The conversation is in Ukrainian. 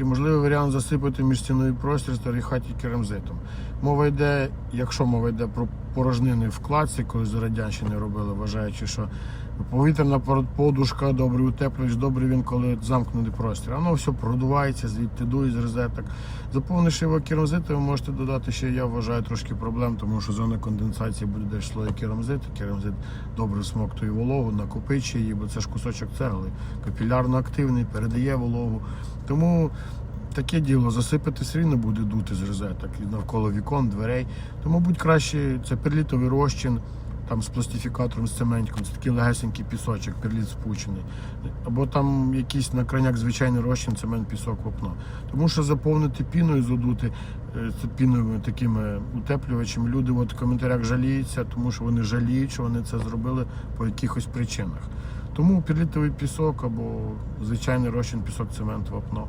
Чи можливий варіант засипати міжстіновий простір старихаті керамзитом? Мова йде, якщо мова йде про порожнини в кладці, коли з радянщини робили, вважаючи, що повітряна подушка, добрий утеплювач, добрий він, коли замкнений простір. Воно все продувається, звідти дує з розеток. Заповнивши його керамзитом, ви можете додати ще, я вважаю, трошки проблем, тому що зона конденсації буде десь слої керамзиту. Керамзит добре всмоктує вологу, накопичує її, бо це ж кусочок цегли, капілярно активний, передає вологу. Тому таке діло засипати все буде дути з розеток навколо вікон, дверей. То, мабуть, краще це перлітовий розчин. Там з пластифікатором, з цементиком, це такий легесенький пісочок, перліт спучений. Або там якийсь на краняк звичайний розчин, цемент, пісок, вапно. Тому що заповнити піною, задути е, піновими такими утеплювачами. Люди от в коментарях жаліються, тому що вони жаліють, що вони це зробили по якихось причинах. Тому перлітовий пісок або звичайний розчин, пісок, цемент, вапно.